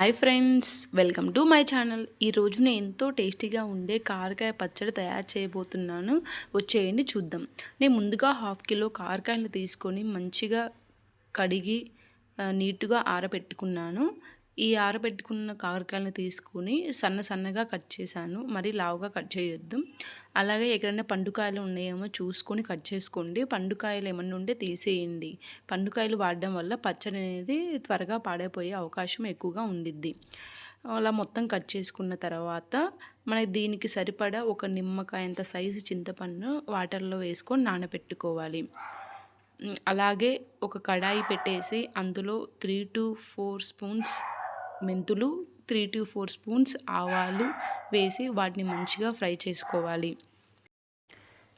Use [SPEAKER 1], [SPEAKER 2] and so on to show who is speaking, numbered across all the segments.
[SPEAKER 1] Hi friends welcome to my channel. ఈరోజు నేను ఎంతో టేస్టీగా ఉండే కారకాయ పచ్చడి తయారు చేయబోతున్నాను. వచ్చేయండి చూద్దాం. నేను ముందుగా హాఫ్ కిలో కారకాయలు తీసుకొని మంచిగా కడిగి నీట్గా ఆరబెట్టుకున్నాను. ఈ ఆరబెట్టుకున్న కాకరకాయలను తీసుకుని సన్న సన్నగా కట్ చేశాను. మరి లావుగా కట్ చేయొద్దు. అలాగే ఎక్కడైనా పండుకాయలు ఉన్నాయేమో చూసుకొని కట్ చేసుకోండి. పండుకాయలు ఏమన్నా ఉంటే తీసేయండి. పండుకాయలు వాడడం వల్ల పచ్చడి అనేది త్వరగా పాడైపోయే అవకాశం ఎక్కువగా ఉండిద్ది. అలా మొత్తం కట్ చేసుకున్న తర్వాత మనకి దీనికి సరిపడా ఒక నిమ్మకాయ అంత సైజు చింతపండు వాటర్లో వేసుకొని నానబెట్టుకోవాలి. అలాగే ఒక కడాయి పెట్టేసి అందులో త్రీ టు ఫోర్ స్పూన్స్ మెంతులు త్రీ టు ఫోర్ స్పూన్స్ ఆవాలు వేసి వాటిని మంచిగా ఫ్రై చేసుకోవాలి.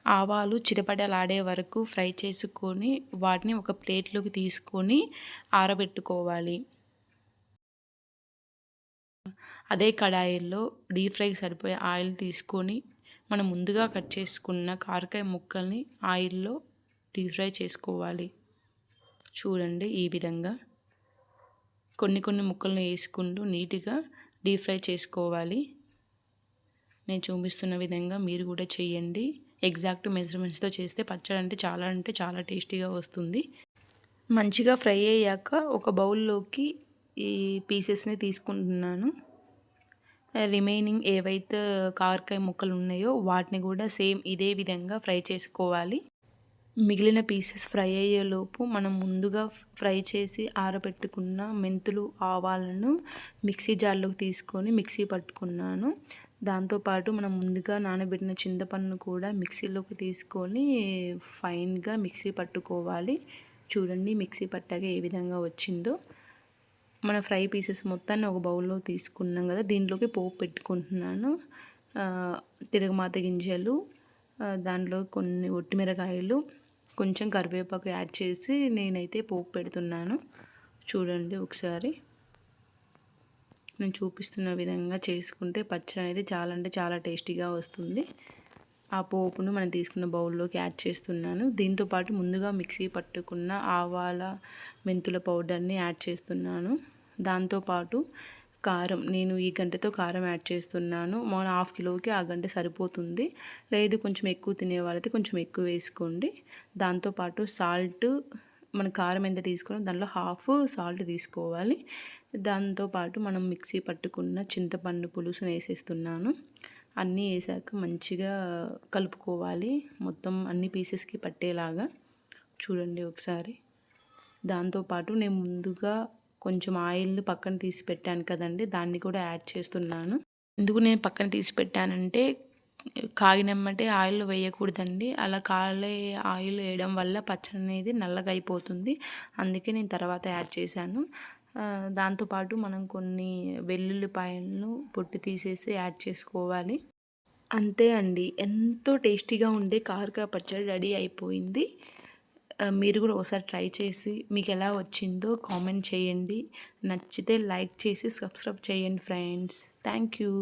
[SPEAKER 1] ఆవాలు చిటపటలాడే వరకు ఫ్రై చేసుకొని వాటిని ఒక ప్లేట్లోకి తీసుకొని ఆరబెట్టుకోవాలి. అదే కడాయిల్లో డీప్ ఫ్రైకి సరిపోయే ఆయిల్ తీసుకొని మనం ముందుగా కట్ చేసుకున్న కారకాయ ముక్కల్ని ఆయిల్లో డీప్ ఫ్రై చేసుకోవాలి. చూడండి ఈ విధంగా. కొన్ని కొన్ని ముక్కలను వేసుకుంటూ నీట్గా డీప్ ఫ్రై చేసుకోవాలి. నేను చూపిస్తున్న విధంగా మీరు కూడా చేయండి. ఎగ్జాక్ట్ మెజర్మెంట్స్తో చేస్తే పచ్చడి అంటే చాలా అంటే చాలా టేస్టీగా వస్తుంది. మంచిగా ఫ్రై అయ్యాక ఒక బౌల్లోకి ఈ పీసెస్ని తీసుకుంటున్నాను. రిమైనింగ్ ఏవైతే కారకాయ ముక్కలు ఉన్నాయో వాటిని కూడా సేమ్ ఇదే విధంగా ఫ్రై చేసుకోవాలి. మిగిలిన పీసెస్ ఫ్రై అయ్యేలోపు మనం ముందుగా ఫ్రై చేసి ఆరబెట్టుకున్న మెంతులు ఆవాలను మిక్సీ జార్లోకి తీసుకొని మిక్సీ పట్టుకున్నాను. దాంతోపాటు మనం ముందుగా నానబెట్టిన చింతపండును కూడా మిక్సీలోకి తీసుకొని ఫైన్గా మిక్సీ పట్టుకోవాలి. చూడండి మిక్సీ పట్టాక ఏ విధంగా వచ్చిందో. మన ఫ్రై పీసెస్ మొత్తాన్ని ఒక బౌల్లో తీసుకున్నాం కదా దీంట్లోకి పోపు పెట్టుకుంటున్నాను. తిరగమాత గింజలు దాంట్లో కొన్ని ఒట్టిమిరకాయలు కొంచెం కరివేపాకు యాడ్ చేసి నేనైతే పోపు పెడుతున్నాను. చూడండి ఒకసారి. నేను చూపిస్తున్న విధంగా చేసుకుంటే పచ్చడి అనేది చాలా అంటే చాలా టేస్టీగా వస్తుంది. ఆ పోపును మనం తీసుకున్న బౌల్లోకి యాడ్ చేస్తున్నాను. దీంతోపాటు ముందుగా మిక్సీ పట్టుకున్న ఆవాల మెంతుల పౌడర్ని యాడ్ చేస్తున్నాను. దాంతోపాటు కారం నేను ఈ గంటతో కారం యాడ్ చేస్తున్నాను. మన హాఫ్ కిలోకి ఆ గంట సరిపోతుంది. లేదు కొంచెం ఎక్కువ తినేవాళ్ళైతే కొంచెం ఎక్కువ వేసుకోండి. దాంతోపాటు సాల్ట్ మన కారం ఎంత తీసుకున్నాం దానిలో హాఫ్ సాల్ట్ తీసుకోవాలి. దాంతోపాటు మనం మిక్సీ పట్టుకున్న చింతపండు పులుసుని వేసేస్తున్నాను. అన్నీ వేసాక మంచిగా కలుపుకోవాలి. మొత్తం అన్ని పీసెస్కి పట్టేలాగా. చూడండి ఒకసారి. దాంతోపాటు నేను ముందుగా కొంచెం ఆయిల్ పక్కన తీసి పెట్టాను కదండి దాన్ని కూడా యాడ్ చేస్తున్నాను. ఎందుకు నేను పక్కన తీసి పెట్టానంటే కాగినమ్మటే ఆయిల్ వేయకూడదండి. అలా కాలే ఆయిల్ వేయడం వల్ల పచ్చడి అనేది నల్లగా అయిపోతుంది. అందుకే నేను తర్వాత యాడ్ చేశాను. దాంతోపాటు మనం కొన్ని వెల్లుల్లిపాయలను పొట్టు తీసేసి యాడ్ చేసుకోవాలి. అంతే అండి. ఎంతో టేస్టీగా ఉండే కారకాయ పచ్చడి రెడీ అయిపోయింది. మీరు కూడా ఒకసారి ట్రై చేసి మీకు ఎలా వచ్చిందో కామెంట్ చేయండి. నచ్చితే లైక్ చేసి సబ్స్క్రైబ్ చేయండి ఫ్రెండ్స్. Thank you.